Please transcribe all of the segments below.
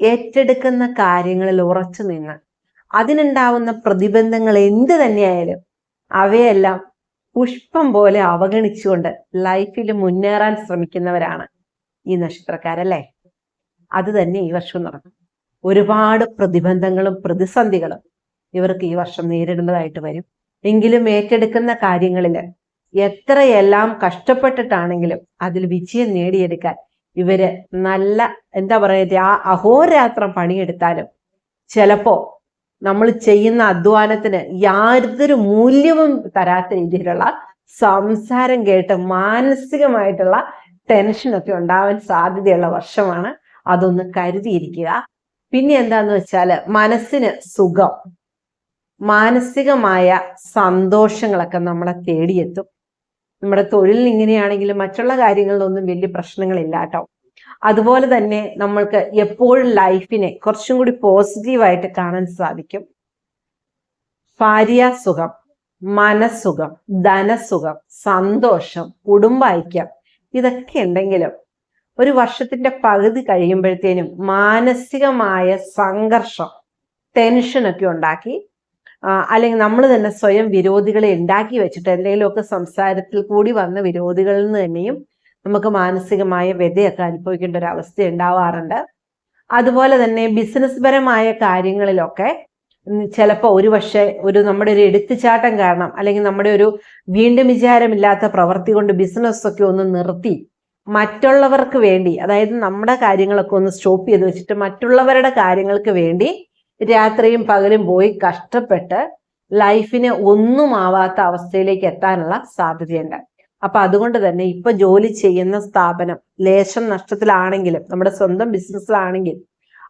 ഏറ്റെടുക്കുന്ന കാര്യങ്ങളിൽ ഉറച്ചു നിങ്ങൾ അതിനുണ്ടാവുന്ന പ്രതിബന്ധങ്ങൾ എന്ത് തന്നെയായാലും അവയെല്ലാം പുഷ്പം പോലെ അവഗണിച്ചുകൊണ്ട് ലൈഫിൽ മുന്നേറാൻ ശ്രമിക്കുന്നവരാണ് ഈ നക്ഷത്രക്കാരല്ലേ? അത് തന്നെ ഈ വർഷം നടക്കും. ഒരുപാട് പ്രതിബന്ധങ്ങളും പ്രതിസന്ധികളും ഇവർക്ക് ഈ വർഷം നേരിടുന്നതായിട്ട് വരും. എങ്കിലും ഏറ്റെടുക്കുന്ന കാര്യങ്ങളിൽ എത്രയെല്ലാം കഷ്ടപ്പെട്ടിട്ടാണെങ്കിലും അതിൽ വിജയം നേടിയെടുക്കാൻ ഇവർ നല്ല എന്താ പറയുക ആ അഹോരാത്രം പണിയെടുത്താലും ചിലപ്പോ നമ്മൾ ചെയ്യുന്ന അധ്വാനത്തിന് യാതൊരു മൂല്യവും തരാത്ത രീതിയിലുള്ള സംസാരം കേട്ട് മാനസികമായിട്ടുള്ള ടെൻഷനൊക്കെ ഉണ്ടാവാൻ സാധ്യതയുള്ള വർഷമാണ് അതൊന്ന് കരുതിയിരിക്കുക. പിന്നെ എന്താന്ന് വെച്ചാൽ മനസ്സിന് സുഖം മാനസികമായ സന്തോഷങ്ങളൊക്കെ നമ്മളെ തേടിയെത്തും. നമ്മുടെ തൊഴിലിന് ഇങ്ങനെയാണെങ്കിലും മറ്റുള്ള കാര്യങ്ങളിലൊന്നും വലിയ പ്രശ്നങ്ങളില്ല കേട്ടോ അതുപോലെ തന്നെ നമ്മൾക്ക് എപ്പോഴും ലൈഫിനെ കുറച്ചും കൂടി പോസിറ്റീവായിട്ട് കാണാൻ സാധിക്കും. ഭാര്യാസുഖം മനസ്സുഖം ധനസുഖം സന്തോഷം കുടുംബൈക്യം ഇതൊക്കെ ഉണ്ടെങ്കിലും ഒരു വർഷത്തിന്റെ പകുതി കഴിയുമ്പോഴത്തേനും മാനസികമായ സംഘർഷം ടെൻഷനൊക്കെ ഉണ്ടാക്കി അല്ലെങ്കിൽ നമ്മൾ തന്നെ സ്വയം വിരോധികളെ ഉണ്ടാക്കി വെച്ചിട്ട് എന്തെങ്കിലുമൊക്കെ സംസാരത്തിൽ കൂടി വന്ന വിരോധികളിൽ നിന്ന് തന്നെയും നമുക്ക് മാനസികമായ വ്യതയൊക്കെ അനുഭവിക്കേണ്ട ഒരു അവസ്ഥ ഉണ്ടാവാറുണ്ട്. അതുപോലെ തന്നെ ബിസിനസ് പരമായ കാര്യങ്ങളിലൊക്കെ ചിലപ്പോൾ ഒരു പക്ഷേ ഒരു നമ്മുടെ ഒരു എടുത്തുചാട്ടം കാരണം അല്ലെങ്കിൽ നമ്മുടെ ഒരു വീണ്ടും വിചാരമില്ലാത്ത പ്രവൃത്തി കൊണ്ട് ബിസിനസ്സൊക്കെ ഒന്ന് നിർത്തി മറ്റുള്ളവർക്ക് വേണ്ടി അതായത് നമ്മുടെ കാര്യങ്ങളൊക്കെ ഒന്ന് സ്റ്റോപ്പ് ചെയ്ത് വെച്ചിട്ട് മറ്റുള്ളവരുടെ കാര്യങ്ങൾക്ക് വേണ്ടി രാത്രിയും പകലും പോയി കഷ്ടപ്പെട്ട് ലൈഫിന് ഒന്നും ആവാത്ത അവസ്ഥയിലേക്ക് എത്താനുള്ള സാധ്യതയുണ്ട്. അപ്പൊ അതുകൊണ്ട് തന്നെ ഇപ്പൊ ജോലി ചെയ്യുന്ന സ്ഥാപനം ലേശം നഷ്ടത്തിലാണെങ്കിലും നമ്മുടെ സ്വന്തം ബിസിനസ്സിലാണെങ്കിൽ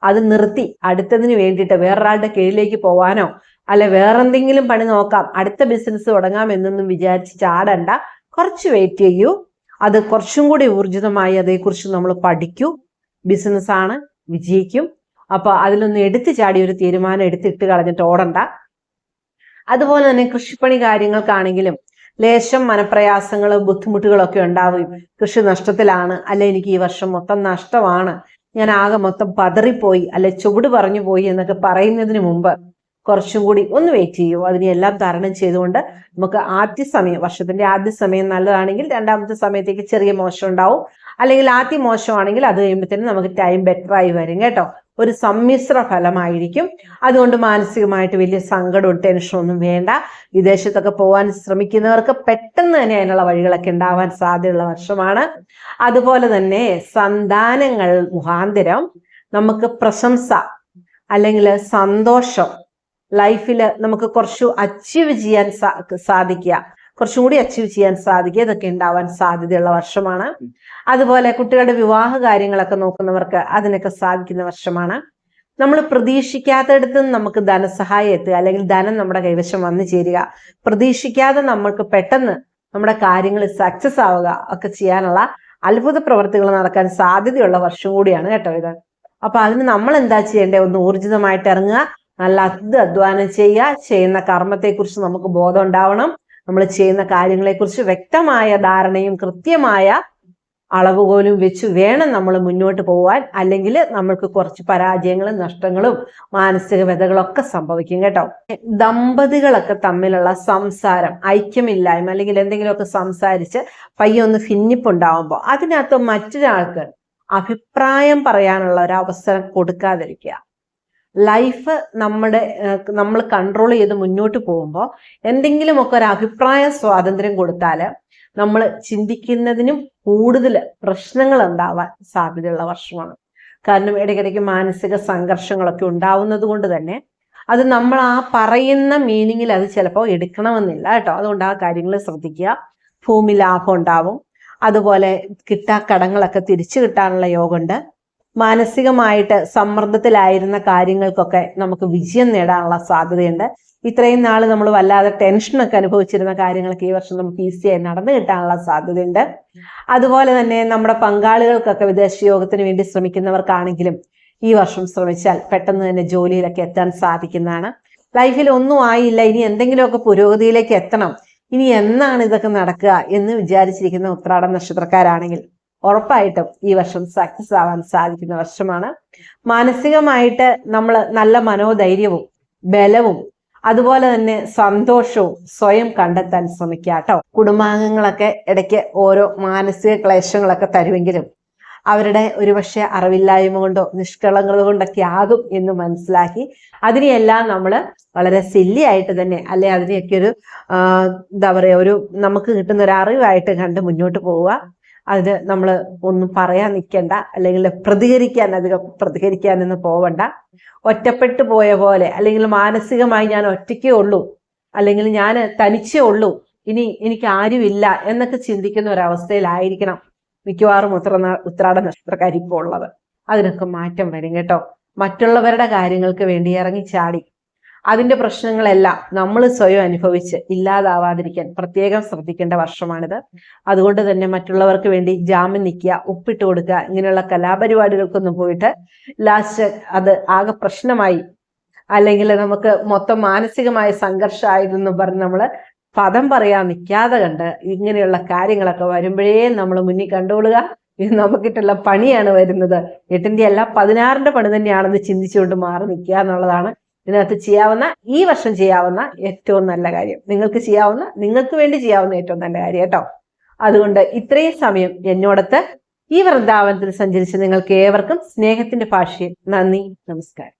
അത് നിർത്തി അടുത്തതിന് വേണ്ടിയിട്ട് വേറൊരാളുടെ കീഴിലേക്ക് പോവാനോ അല്ല വേറെന്തെങ്കിലും പണി നോക്കാം അടുത്ത ബിസിനസ് തുടങ്ങാം എന്നൊന്നും വിചാരിച്ച് ചാടണ്ട. കുറച്ച് വെയിറ്റ് ചെയ്യൂ. അത് കുറച്ചും കൂടി ഊർജിതമായി അതേക്കുറിച്ച് നമ്മൾ പഠിക്കൂ. ബിസിനസ്സാണ് വിജയിക്കും. അപ്പൊ അതിലൊന്ന് എടുത്തു ചാടി ഒരു തീരുമാനം എടുത്തിട്ട് കളഞ്ഞിട്ട് ഓടണ്ട. അതുപോലെ തന്നെ കൃഷിപ്പണി കാര്യങ്ങൾക്കാണെങ്കിലും ലേശം മനപ്രയാസങ്ങളും ബുദ്ധിമുട്ടുകളൊക്കെ ഉണ്ടാവും. കൃഷി നഷ്ടത്തിലാണ്. അല്ലെ എനിക്ക് ഈ വർഷം മൊത്തം നഷ്ടമാണ്. ഞാൻ ആകെ മൊത്തം പതറിപ്പോയി. അല്ലെ ചുവട് പറഞ്ഞു പോയി എന്നൊക്കെ പറയുന്നതിന് മുമ്പ് കുറച്ചും കൂടി ഒന്ന് വെയിറ്റ് ചെയ്യൂ. അതിനെല്ലാം തരണം ചെയ്തുകൊണ്ട് നമുക്ക് ആദ്യ സമയം വർഷത്തിന്റെ ആദ്യ സമയം നല്ലതാണെങ്കിൽ രണ്ടാമത്തെ സമയത്തേക്ക് ചെറിയ മോശം ഉണ്ടാവും. അല്ലെങ്കിൽ ആദ്യം മോശമാണെങ്കിൽ അത് കഴിയുമ്പോഴത്തേനും നമുക്ക് ടൈം ബെറ്റർ ആയി വരും കേട്ടോ. ഒരു സമ്മിശ്ര ഫലമായിരിക്കും. അതുകൊണ്ട് മാനസികമായിട്ട് വലിയ സങ്കടവും ടെൻഷനൊന്നും വേണ്ട. വിദേശത്തൊക്കെ പോകാൻ ശ്രമിക്കുന്നവർക്ക് പെട്ടെന്ന് തന്നെ അതിനുള്ള വഴികളൊക്കെ ഉണ്ടാവാൻ സാധ്യതയുള്ള വർഷമാണ്. അതുപോലെ തന്നെ സന്താനങ്ങൾ മുഖാന്തരം നമുക്ക് പ്രശംസ അല്ലെങ്കിൽ സന്തോഷം. ലൈഫിൽ നമുക്ക് കുറച്ചു അച്ചീവ് ചെയ്യാൻ സാധിക്കുക. കുറച്ചും കൂടി അച്ചീവ് ചെയ്യാൻ സാധിക്കുക ഇതൊക്കെ ഉണ്ടാവാൻ സാധ്യതയുള്ള വർഷമാണ്. അതുപോലെ കുട്ടികളുടെ വിവാഹ കാര്യങ്ങളൊക്കെ നോക്കുന്നവർക്ക് അതിനൊക്കെ സാധിക്കുന്ന വർഷമാണ്. നമ്മൾ പ്രതീക്ഷിക്കാത്തടത്ത് നമുക്ക് ധനസഹായം എത്തുക അല്ലെങ്കിൽ ധനം നമ്മുടെ കൈവശം വന്നു ചേരുക. പ്രതീക്ഷിക്കാതെ നമ്മൾക്ക് പെട്ടെന്ന് നമ്മുടെ കാര്യങ്ങൾ സക്സസ് ആവുക ഒക്കെ ചെയ്യാനുള്ള അത്ഭുത പ്രവർത്തികൾ നടക്കാൻ സാധ്യതയുള്ള വർഷം കൂടിയാണ് കേട്ടോ ഇത്. അപ്പൊ അതിന് നമ്മൾ എന്താ ചെയ്യേണ്ടത്? ഒന്ന് ഊർജിതമായിട്ട് ഇറങ്ങുക നല്ല അത് അധ്വാനം ചെയ്യുക ചെയ്യുന്ന കർമ്മത്തെക്കുറിച്ച് നമുക്ക് ബോധം ഉണ്ടാവണം. നമ്മൾ ചെയ്യുന്ന കാര്യങ്ങളെക്കുറിച്ച് വ്യക്തമായ ധാരണയും കൃത്യമായ അളവുകോലും വെച്ച് വേണം നമ്മൾ മുന്നോട്ട് പോവാൻ. അല്ലെങ്കിൽ നമ്മൾക്ക് കുറച്ച് പരാജയങ്ങളും നഷ്ടങ്ങളും മാനസിക വ്യതകളൊക്കെ സംഭവിക്കും കേട്ടോ. ദമ്പതികളൊക്കെ തമ്മിലുള്ള സംസാരം ഐക്യമില്ലായ്മ അല്ലെങ്കിൽ എന്തെങ്കിലുമൊക്കെ സംസാരിച്ച് പയ്യൊന്ന് ഭിന്നിപ്പുണ്ടാവുമ്പോൾ അതിനകത്ത് മറ്റൊരാൾക്ക് അഭിപ്രായം പറയാനുള്ള ഒരു അവസരം കൊടുക്കാതിരിക്കുക. ലൈഫ് നമ്മുടെ നമ്മൾ കൺട്രോൾ ചെയ്ത് മുന്നോട്ട് പോകുമ്പോൾ എന്തെങ്കിലുമൊക്കെ ഒരു അഭിപ്രായ സ്വാതന്ത്ര്യം കൊടുത്താൽ നമ്മൾ ചിന്തിക്കുന്നതിനും കൂടുതൽ പ്രശ്നങ്ങൾ ഉണ്ടാവാൻ സാധ്യതയുള്ള വർഷമാണ്. കാരണം ഇടയ്ക്കിടയ്ക്ക് മാനസിക സംഘർഷങ്ങളൊക്കെ ഉണ്ടാവുന്നത് കൊണ്ട് തന്നെ അത് നമ്മൾ ആ പറയുന്ന മീനിങ്ങിൽ അത് ചിലപ്പോൾ എടുക്കണമെന്നില്ല കേട്ടോ. അതുകൊണ്ട് ആ കാര്യങ്ങൾ ശ്രദ്ധിക്കുക. ഭൂമി ലാഭം ഉണ്ടാവും. അതുപോലെ കിട്ടാ കടങ്ങളൊക്കെ തിരിച്ചു കിട്ടാനുള്ള യോഗമുണ്ട്. മാനസികമായിട്ട് സമ്മർദ്ദത്തിലായിരുന്ന കാര്യങ്ങൾക്കൊക്കെ നമുക്ക് വിജയം നേടാനുള്ള സാധ്യതയുണ്ട്. ഇത്രയും നാൾ നമ്മൾ വല്ലാതെ ടെൻഷനൊക്കെ അനുഭവിച്ചിരുന്ന കാര്യങ്ങളൊക്കെ ഈ വർഷം നമുക്ക് ഈസിയായി നടന്നു കിട്ടാനുള്ള സാധ്യതയുണ്ട്. അതുപോലെ തന്നെ നമ്മുടെ പങ്കാളികൾക്കൊക്കെ വിദേശ യോഗത്തിന് വേണ്ടി ശ്രമിക്കുന്നവർക്കാണെങ്കിലും ഈ വർഷം ശ്രമിച്ചാൽ പെട്ടെന്ന് തന്നെ ജോലിയിലൊക്കെ എത്താൻ സാധിക്കുന്നതാണ്. ലൈഫിൽ ഒന്നും ആയില്ല ഇനി എന്തെങ്കിലുമൊക്കെ പുരോഗതിയിലേക്ക് എത്തണം. ഇനി എന്നാണ് ഇതൊക്കെ നടക്കുക എന്ന് വിചാരിച്ചിരിക്കുന്ന ഉത്രാടം നക്ഷത്രക്കാരാണെങ്കിൽ ഉറപ്പായിട്ടും ഈ വർഷം സക്സസ് ആവാൻ സാധിക്കുന്ന വർഷമാണ്. മാനസികമായിട്ട് നമ്മൾ നല്ല മനോധൈര്യവും ബലവും അതുപോലെ തന്നെ സന്തോഷവും സ്വയം കണ്ടെത്താൻ ശ്രമിക്കുക കേട്ടോ. കുടുംബാംഗങ്ങളൊക്കെ ഇടയ്ക്ക് ഓരോ മാനസിക ക്ലേശങ്ങളൊക്കെ തരുമെങ്കിലും അവരുടെ ഒരുപക്ഷെ അറിവില്ലായ്മ കൊണ്ടോ നിഷ്കളങ്കത കൊണ്ടൊക്കെ ആകും എന്ന് മനസ്സിലാക്കി അതിനെയെല്ലാം നമ്മൾ വളരെ സില്ലി ആയിട്ട് തന്നെ അല്ലെ അതിനെയൊക്കെ ഒരു എന്താ പറയുക ഒരു നമുക്ക് കിട്ടുന്ന ഒരു അറിവായിട്ട് കണ്ട് മുന്നോട്ട് പോവുക. അതിന് നമ്മൾ ഒന്നും പറയാൻ നിൽക്കണ്ട അല്ലെങ്കിൽ പ്രതികരിക്കാൻ അധികം പ്രതികരിക്കാനൊന്നും പോവണ്ട. ഒറ്റപ്പെട്ടു പോയ പോലെ അല്ലെങ്കിൽ മാനസികമായി ഞാൻ ഒറ്റയ്ക്കേ ഉള്ളൂ അല്ലെങ്കിൽ ഞാൻ തനിച്ചേ ഉള്ളൂ ഇനി എനിക്ക് ആരുമില്ല എന്നൊക്കെ ചിന്തിക്കുന്ന ഒരവസ്ഥയിലായിരിക്കണം മിക്കവാറും ഉത്ര ഉത്രാട നക്ഷത്രക്കാരിപ്പോൾ ഉള്ളത്. അതിനൊക്കെ മാറ്റം വരും കേട്ടോ. മറ്റുള്ളവരുടെ കാര്യങ്ങൾക്ക് വേണ്ടി ഇറങ്ങി ചാടി അതിന്റെ പ്രശ്നങ്ങളെല്ലാം നമ്മൾ സ്വയം അനുഭവിച്ച് ഇല്ലാതാവാതിരിക്കാൻ പ്രത്യേകം ശ്രദ്ധിക്കേണ്ട വർഷമാണിത്. അതുകൊണ്ട് തന്നെ മറ്റുള്ളവർക്ക് വേണ്ടി ജാമ്യം നിൽക്കുക ഉപ്പിട്ട് കൊടുക്കുക ഇങ്ങനെയുള്ള കലാപരിപാടികൾക്കൊന്നും പോയിട്ട് ലാസ്റ്റ് അത് ആകെ പ്രശ്നമായി അല്ലെങ്കിൽ നമുക്ക് മൊത്തം മാനസികമായ സംഘർഷമായിരുന്നു പറഞ്ഞ് നമ്മൾ പദം പറയാൻ നിൽക്കാതെ കണ്ട് ഇങ്ങനെയുള്ള കാര്യങ്ങളൊക്കെ വരുമ്പോഴേ നമ്മൾ മുന്നിൽ കണ്ടുകൊള്ളുക. ഇത് നമുക്കിട്ടുള്ള പണിയാണ് വരുന്നത്. എട്ടിന്റെ അല്ല പതിനാറിന്റെ പണി തന്നെയാണെന്ന് ചിന്തിച്ചുകൊണ്ട് മാറി നിൽക്കുക എന്നുള്ളതാണ് ഇതിനകത്ത് ചെയ്യാവുന്ന ഈ വർഷം ചെയ്യാവുന്ന ഏറ്റവും നല്ല കാര്യം. നിങ്ങൾക്ക് ചെയ്യാവുന്ന നിങ്ങൾക്ക് വേണ്ടി ചെയ്യാവുന്ന ഏറ്റവും നല്ല കാര്യം കേട്ടോ. അതുകൊണ്ട് ഇത്രയും സമയം എന്നോടത്ത് ഈ വൃന്ദാവനത്തിൽ സഞ്ചരിച്ച് നിങ്ങൾക്ക് ഏവർക്കും സ്നേഹത്തിന്റെ ഭാഷയിൽ നന്ദി നമസ്കാരം.